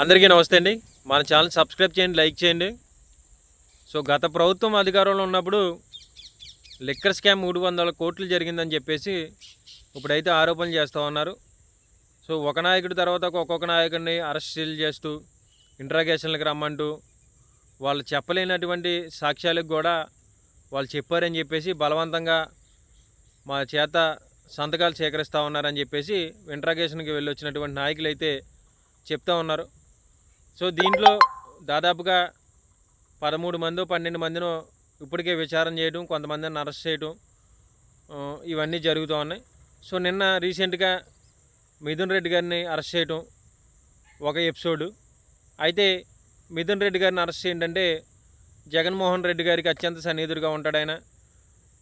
అందరికీ నమస్తే అండి. మన ఛానల్ సబ్స్క్రైబ్ చేయండి లైక్ చేయండి. సో గత ప్రభుత్వం అధికారంలో ఉన్నప్పుడు లిక్కర్ స్కామ్ మూడు వందల కోట్లు జరిగిందని చెప్పేసి ఇప్పుడైతే ఆరోపణలు చేస్తూ ఉన్నారు. సో ఒక నాయకుడి తర్వాత ఒక్కొక్క నాయకుడిని అరెస్టులు చేస్తూ ఇంట్రాగేషన్లకు రమ్మంటూ వాళ్ళు చెప్పలేనటువంటి సాక్ష్యాలకు కూడా వాళ్ళు చెప్పారని చెప్పేసి బలవంతంగా మా చేత సంతకాలు సేకరిస్తూ ఉన్నారని చెప్పేసి ఇంట్రాగేషన్కి వెళ్ళి వచ్చినటువంటి నాయకులు అయితే చెప్తా ఉన్నారు. సో దీంట్లో దాదాపుగా పదమూడు మంది పన్నెండు మందిను ఇప్పటికే విచారం చేయడం కొంతమందిని అరెస్ట్ చేయడం ఇవన్నీ జరుగుతూ ఉన్నాయి. సో నిన్న రీసెంట్గా మిథున్ రెడ్డి గారిని అరెస్ట్ చేయడం ఒక ఎపిసోడు. అయితే మిథున్ రెడ్డి గారిని అరెస్ట్ ఏంటంటే జగన్మోహన్ రెడ్డి గారికి అత్యంత సన్నిహితుడిగా ఉంటాడు ఆయన.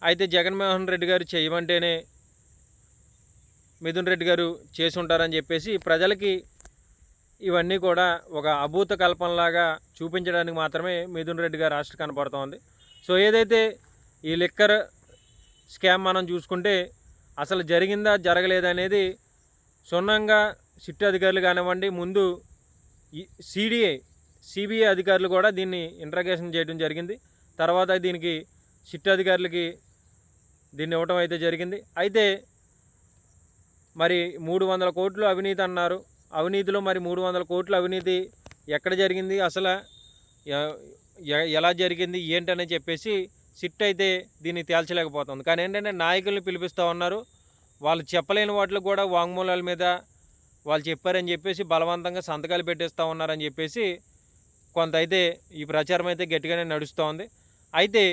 అయితే జగన్మోహన్ రెడ్డి గారు చేయమంటేనే మిథున్ రెడ్డి గారు చేసి ఉంటారని చెప్పేసి ప్రజలకి ఇవన్నీ కూడా ఒక అభూత కల్పనలాగా చూపించడానికి మాత్రమే మిథున్ రెడ్డి గారు రాష్ట్ర కనపడుతోంది సో ఏదైతే ఈ లిక్కర్ స్కామ్ మనం చూసుకుంటే అసలు జరిగిందా జరగలేదా అనేది సిట్ అధికారులు కానివ్వండి ముందు సిడిఐ సిబిఐ అధికారులు కూడా దీన్ని ఇంట్రగేషన్ చేయడం జరిగింది. తర్వాత దీనికి సిట్ అధికారులకి దీన్ని ఇవ్వటం అయితే జరిగింది. అయితే మరి మూడు వందల కోట్లు అవినీతి అన్నారు. అవినీతిలో మరి మూడు వందల కోట్ల అవినీతి ఎక్కడ జరిగింది? అసలు ఎలా జరిగింది? ఏంటని చెప్పేసి సిట్ అయితే దీన్ని తేల్చలేకపోతుంది. కానీ ఏంటంటే నాయకుల్ని పిలిపిస్తూ ఉన్నారు. వాళ్ళు చెప్పలేని వాటిలో కూడా వాంగ్మూలాల మీద వాళ్ళు చెప్పారని చెప్పేసి బలవంతంగా సంతకాలు పెట్టేస్తూ ఉన్నారని చెప్పేసి కొంత అయితే ఈ ప్రచారం అయితే గట్టిగానే నడుస్తూ ఉంది. అయితే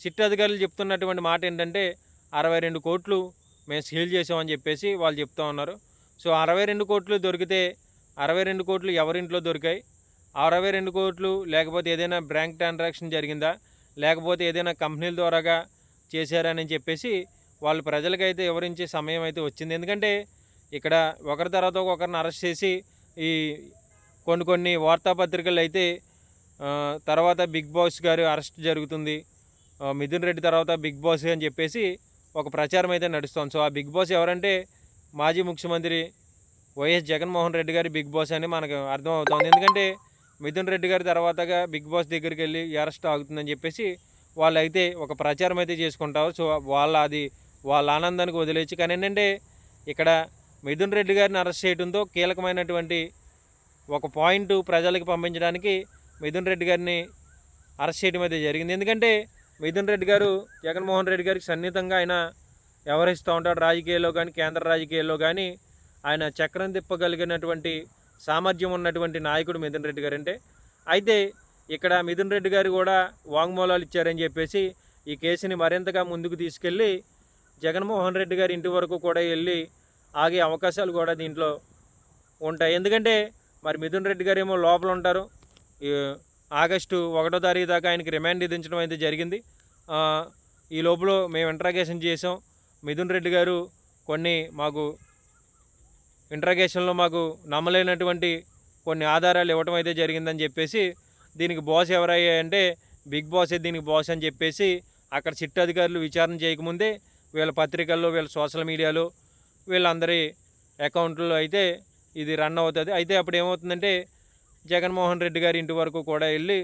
సిట్ అధికారులు చెప్తున్నటువంటి మాట ఏంటంటే అరవై రెండు కోట్లు మేము సీల్ చేసామని చెప్పేసి వాళ్ళు చెప్తా ఉన్నారు. సో అరవై రెండు కోట్లు దొరికితే అరవై రెండు కోట్లు ఎవరింట్లో దొరికాయి? అరవై రెండు కోట్లు లేకపోతే ఏదైనా బ్యాంక్ ట్రాన్సాక్షన్ జరిగిందా? లేకపోతే ఏదైనా కంపెనీల ద్వారాగా చేశారని చెప్పేసి వాళ్ళు ప్రజలకైతే వివరించే సమయం అయితే వచ్చింది. ఎందుకంటే ఇక్కడ ఒకరి తర్వాత ఒకరిని అరెస్ట్ చేసి ఈ కొన్ని కొన్ని వార్తాపత్రికలు అయితే తర్వాత బిగ్ బాస్ గారు అరెస్ట్ జరుగుతుంది. మిథున్ రెడ్డి తర్వాత బిగ్ బాస్ అని చెప్పేసి ఒక ప్రచారం అయితే నడుస్తుంది. సో ఆ బిగ్ బాస్ ఎవరంటే మాజీ ముఖ్యమంత్రి వైఎస్ జగన్మోహన్ రెడ్డి గారి బిగ్ బాస్ అని మనకు అర్థమవుతోంది. ఎందుకంటే మిథున్ రెడ్డి గారి తర్వాతగా బిగ్ బాస్ దగ్గరికి వెళ్ళి అరెస్ట్ ఆగుతుందని చెప్పేసి వాళ్ళు అయితే ఒక ప్రచారం అయితే చేసుకుంటారు. సో వాళ్ళ అది వాళ్ళ ఆనందానికి వదిలేచ్చు కానీ ఏంటంటే ఇక్కడ మిథున్ రెడ్డి గారిని అరెస్ట్ చేయడంతో కీలకమైనటువంటి ఒక పాయింట్ ప్రజలకు పంపించడానికి మిథున్ రెడ్డి గారిని అరెస్ట్ చేయడం అయితే జరిగింది. ఎందుకంటే మిథున్ రెడ్డి గారు జగన్మోహన్ రెడ్డి గారికి సన్నిహితంగా ఆయన వ్యవహరిస్తూ ఉంటాడు రాజకీయాల్లో కానీ కేంద్ర రాజకీయాల్లో కానీ ఆయన చక్రం తిప్పగలిగినటువంటి సామర్థ్యం ఉన్నటువంటి నాయకుడు మిథున్ రెడ్డి గారు అంటే. అయితే ఇక్కడ మిథున్ రెడ్డి గారు కూడా వాంగ్మూలాలు ఇచ్చారని చెప్పేసి ఈ కేసుని మరింతగా ముందుకు తీసుకెళ్ళి జగన్మోహన్ రెడ్డి గారి ఇంటి వరకు కూడా వెళ్ళి ఆగే అవకాశాలు కూడా దీంట్లో ఉంటాయి. ఎందుకంటే మరి మిథున్ రెడ్డి గారు ఏమో లోపల ఉంటారు. ఆగస్టు ఒకటో తారీఖు దాకా ఆయనకి రిమాండ్ విధించడం అయితే జరిగింది. ఈ లోపల మేము ఇంట్రాగేషన్ చేసాం. మిథున్ రెడ్డి గారు కొన్ని మాకు ఇంట్రాగేషన్లో మాకు నమ్మలేనటువంటి కొన్ని ఆధారాలు ఇవ్వటం అయితే జరిగిందని చెప్పేసి దీనికి బాస్ ఎవరయ్యాయంటే బిగ్ బాసే దీనికి బాస్ అని చెప్పేసి అక్కడ సిట్ అధికారులు విచారణ చేయకముందే వీళ్ళ పత్రికల్లో వీళ్ళ సోషల్ మీడియాలో వీళ్ళందరి అకౌంట్లో అయితే ఇది రన్ అవుతుంది. అయితే అప్పుడు ఏమవుతుందంటే జగన్మోహన్ రెడ్డి గారి ఇంటి వరకు కూడా వెళ్ళి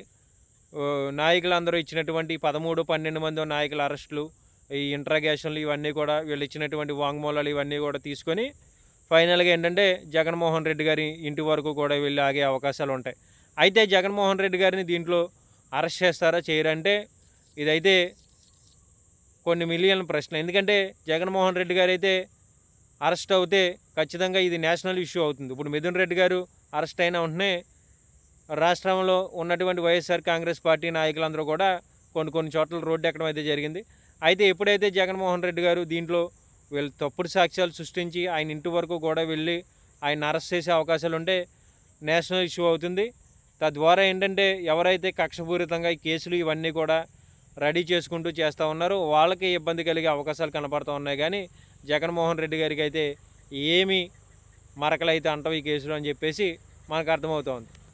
నాయకులందరూ ఇచ్చినటువంటి పదమూడు పన్నెండు మంది నాయకుల అరెస్టులు ఈ ఇంట్రాగేషన్లు ఇవన్నీ కూడా వీళ్ళు ఇచ్చినటువంటి వాంగ్మూలాలు ఇవన్నీ కూడా తీసుకొని ఫైనల్గా ఏంటంటే జగన్మోహన్ రెడ్డి గారి ఇంటి వరకు కూడా వెళ్ళి ఆగే అవకాశాలు ఉంటాయి. అయితే జగన్మోహన్ రెడ్డి గారిని దీంట్లో అరెస్ట్ చేస్తారా చేయరంటే ఇదైతే కొన్ని మిలియన్ ప్రశ్న. ఎందుకంటే జగన్మోహన్ రెడ్డి గారు అయితే అరెస్ట్ అవుతే ఖచ్చితంగా ఇది నేషనల్ ఇష్యూ అవుతుంది. ఇప్పుడు మిథున్ రెడ్డి గారు అరెస్ట్ అయిన వెంటనే రాష్ట్రంలో ఉన్నటువంటి వైఎస్ఆర్ కాంగ్రెస్ పార్టీ నాయకులందరూ కూడా కొన్ని కొన్ని చోట్ల రోడ్డు ఎక్కడం అయితే జరిగింది. అయితే ఎప్పుడైతే జగన్మోహన్ రెడ్డి గారు దీంట్లో వీళ్ళు తప్పుడు సాక్ష్యాలు సృష్టించి ఆయన ఇంటి వరకు కూడా వెళ్ళి ఆయన అరెస్ట్ చేసే అవకాశాలు ఉంటే నేషనల్ ఇష్యూ అవుతుంది. తద్వారా ఏంటంటే ఎవరైతే కక్షపూరితంగా ఈ కేసులు ఇవన్నీ కూడా రెడీ చేసుకుంటూ చేస్తూ ఉన్నారో వాళ్ళకి ఇబ్బంది కలిగే అవకాశాలు కనపడుతూ ఉన్నాయి. కానీ జగన్మోహన్ రెడ్డి గారికి అయితే ఏమీ మరకలైతే అంటవు ఈ కేసులు అని చెప్పేసి మనకు అర్థమవుతోంది